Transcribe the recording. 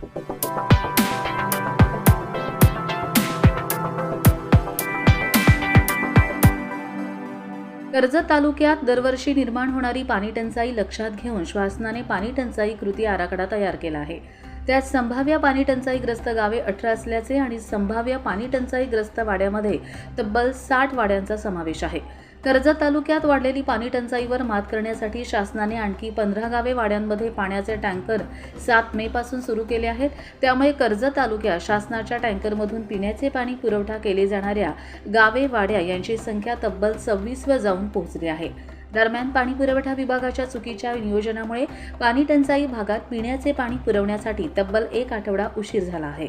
कर्जत तालुक्यात दरवर्षी निर्माण होणारी पाणी टंचाई लक्षात घेऊन शासनाने पाणी टंचाई कृती आराखडा तयार केला आहे. त्यात संभाव्य पाणी टंचाईग्रस्त गावे अठरा असल्याचे आणि संभाव्य पाणी टंचाईग्रस्त वाड्यामध्ये तब्बल साठ वाड्यांचा समावेश आहे. कर्जत तालुक्यात वाढलेली पाणी टंचाईवर मात करण्यासाठी शासनाने आणखी पंधरा गावे वाड्यांमध्ये पाण्याचे टँकर सात मे पासून सुरू केले आहेत. त्यामुळे कर्जत तालुक्यात शासनाच्या टँकरमधून पिण्याचे पाणी पुरवठा केले जाणाऱ्या गावे वाड्या यांची संख्या तब्बल सव्वीसवर जाऊन पोहोचली आहे. दरम्यान पाणी पुरवठा विभागाच्या चुकीच्या नियोजनामुळे पाणी टंचाई भागात पिण्याचे पाणी पुरवण्यासाठी तब्बल एक आठवडा उशीर झाला आहे.